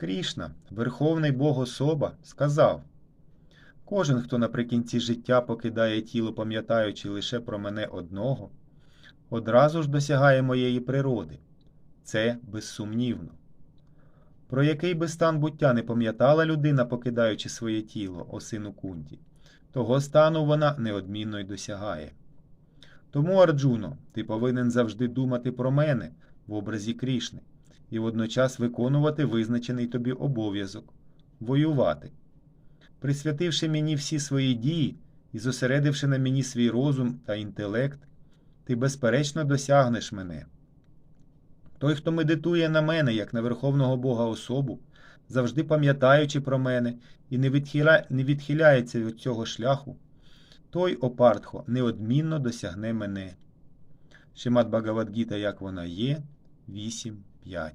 Крішна, Верховний Бог особа, сказав Кожен, хто наприкінці життя покидає тіло, пам'ятаючи лише про мене одного, одразу ж досягає моєї природи. Це безсумнівно. Про який би стан буття не пам'ятала людина, покидаючи своє тіло, о сину Кунті, того стану вона неодмінно й досягає. Тому, Арджуно, ти повинен завжди думати про мене в образі Крішни і водночас виконувати визначений тобі обов'язок воювати. Присвятивши мені всі свої дії і зосередивши на мені свій розум та інтелект, ти безперечно досягнеш мене. Той, хто медитує на мене, як на Верховного Бога особу, завжди пам'ятаючи про мене і не, відхиля... не відхиляється від цього шляху, той, о Партхо, неодмінно досягне мене. Шимат Багавадгіта, як вона є, 8.5